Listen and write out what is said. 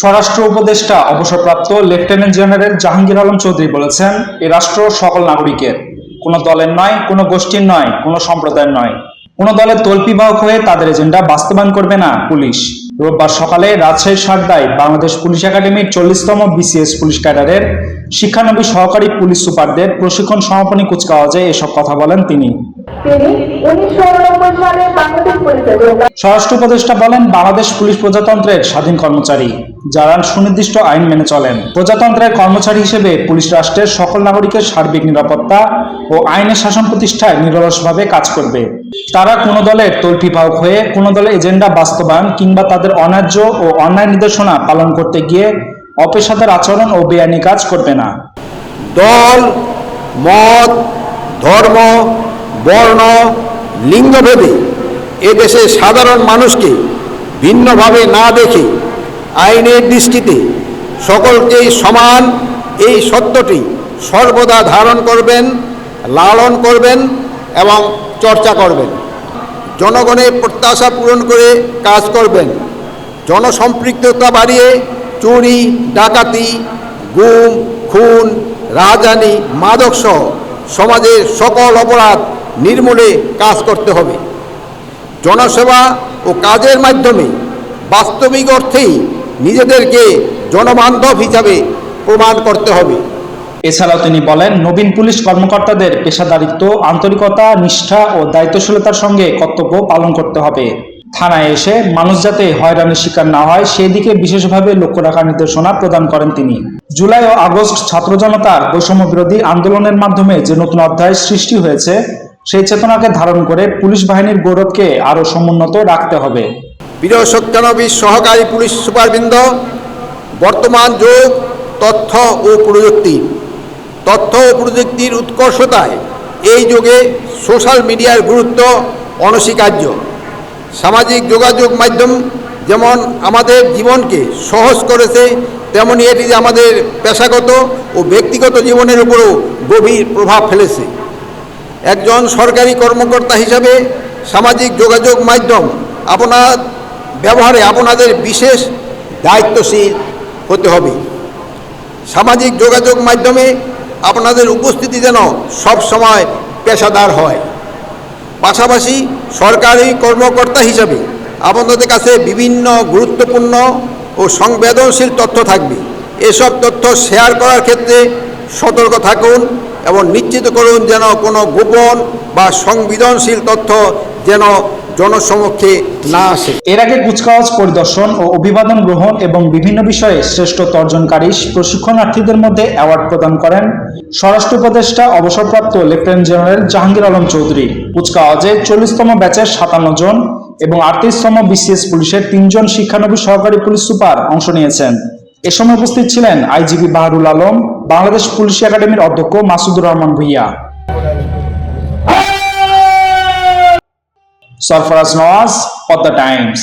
স্বরাষ্ট্র উপদেষ্টা অবসরপ্রাপ্ত লেফটেন্যান্ট জেনারেল জাহাঙ্গীর আলম চৌধুরী বলেছেন এ রাষ্ট্র সকল নাগরিকের। কোনো দলের নয় কোনো গোষ্ঠীর নয় কোনো সম্প্রদায়ের নয়। কোনো দলের তল্পিবাহক হয়ে তাদের এজেন্ডা বাস্তবায়ন করবে না পুলিশ। রোববার সকালে রাজশাহীর সারদায় বাংলাদেশ পুলিশ একাডেমির চল্লিশতম বিসিএস পুলিশ ক্যাডারের শিক্ষানবী সহকারী পুলিশ সুপারদের প্রশিক্ষণ সমাপনী কুচকাওয়াজে এসব কথা বলেন তিনি। তিনি উনিশশো উননব্বই সালে স্বরাষ্ট্র উপদেষ্টা বলেন, বাংলাদেশ পুলিশ প্রজাতন্ত্রের স্বাধীন কর্মচারী, যারা সুনির্দিষ্ট আইন মেনে চলেন। প্রজাতন্ত্রের কর্মচারী হিসেবে পুলিশ রাষ্ট্রের সকল নাগরিকের সার্বিক নিরাপত্তা ও আইনের শাসন প্রতিষ্ঠায় নিরলসভাবে কাজ করবে। তারা কোনো দলের তল্পিবাহক হয়ে, কোনো দলের এজেন্ডা বাস্তবায়ন কিংবা তাদের অন্যায্য ও অন্যায় নির্দেশনা পালন করতে গিয়ে অপেশাদার আচরণ ও বেআইনি কাজ করবে না। দল, মত, ধর্ম, বর্ণ, লিঙ্গভেদে এদেশে সাধারণ মানুষকে ভিন্নভাবে না দেখে আইনের দৃষ্টিতে সকলকেই সমান, এই সত্যটি সর্বদা ধারণ করবেন, লালন করবেন এবং চর্চা করবেন। জনগণের প্রত্যাশা পূরণ করে কাজ করবেন। জনসম্পৃক্ততা বাড়িয়ে চুরি, ডাকাতি, গুম, খুন রাজধানী মাদকসহ সমাজের সকল অপরাধ নির্মূলে কাজ করতে হবে। জনসেবা ও কাজের মাধ্যমে বাস্তবিক অর্থেই নিজেদেরকে জনবান্ধব হিসাবে প্রমাণ করতে হবে। এছাড়াও তিনি বলেন, নবীন পুলিশ কর্মকর্তাদের পেশাদারিত্ব, আন্তরিকতা, নিষ্ঠা ও দায়িত্বশীলতার সঙ্গে কর্তব্য পালন করতে হবে। থানায় এসে মানুষ যাতে হয়রানির শিকার না হয়, সেই দিকে বিশেষভাবে লক্ষ্য রাখার নির্দেশনা প্রদান করেন তিনি। জুলাই ও আগস্ট ছাত্র জনতার বৈষম্য বিরোধী আন্দোলনের মাধ্যমে যে নতুন অধ্যায় সৃষ্টি হয়েছে সেই চেতনাকে ধারণ করে পুলিশ বাহিনীর গৌরবকে আরও সমুন্নত রাখতে হবে। প্রিয় সত্যানবী সহকারী পুলিশ সুপারবৃন্দ, বর্তমান যুগ, তথ্য ও প্রযুক্তি। তথ্য ও প্রযুক্তির উৎকর্ষতায় এই যুগে সোশ্যাল মিডিয়ার গুরুত্ব অনস্বীকার্য। সামাজিক যোগাযোগ মাধ্যম যেমন আমাদের জীবনকে সহজ করেছে, তেমনি এটি আমাদের পেশাগত ও ব্যক্তিগত জীবনের উপরও গভীর প্রভাব ফেলেছে। একজন সরকারি কর্মকর্তা হিসাবে সামাজিক যোগাযোগ মাধ্যম আপনার ব্যবহারে আপনাদের বিশেষ দায়িত্বশীল হতে হবে। সামাজিক যোগাযোগ মাধ্যমে আপনাদের উপস্থিতি যেন সব সময় পেশাদার হয়। পাশাপাশি সরকারি কর্মকর্তা হিসাবে আপনাদের কাছে বিভিন্ন গুরুত্বপূর্ণ ও সংবেদনশীল তথ্য থাকবে। এসব তথ্য শেয়ার করার ক্ষেত্রে সতর্ক থাকুন এবং নিশ্চিত করুন যেন কোনো গোপন বা সংবেদনশীল তথ্য যেন জনসমক্ষে না আসে। এর আগে কুচকাওয়াজ, পরিদর্শন ও অভিবাদন গ্রহণ এবং বিভিন্ন বিষয়ে শ্রেষ্ঠ তর্জনকারী প্রশিক্ষণার্থীদের মধ্যে অ্যাওয়ার্ড প্রদান করেন স্বরাষ্ট্র উপদেষ্টা, অবসরপ্রাপ্ত লেফটেন্যান্ট জেনারেল জাহাঙ্গীর আলম চৌধুরী। কুচকাওয়াজে চল্লিশতম ব্যাচের সাতান্ন জন এবং আটত্রিশতম বিসিএস পুলিশের তিনজন শিক্ষানবী সহকারী পুলিশ সুপার অংশ নিয়েছেন। এ সময় উপস্থিত ছিলেন আইজিপি বাহারুল আলম, বাংলাদেশ পুলিশ একাডেমির অধ্যক্ষ মাসুদুর রহমান ভুইয়া। সরফরাজ নওয়াজ, পদ্মা টাইমস।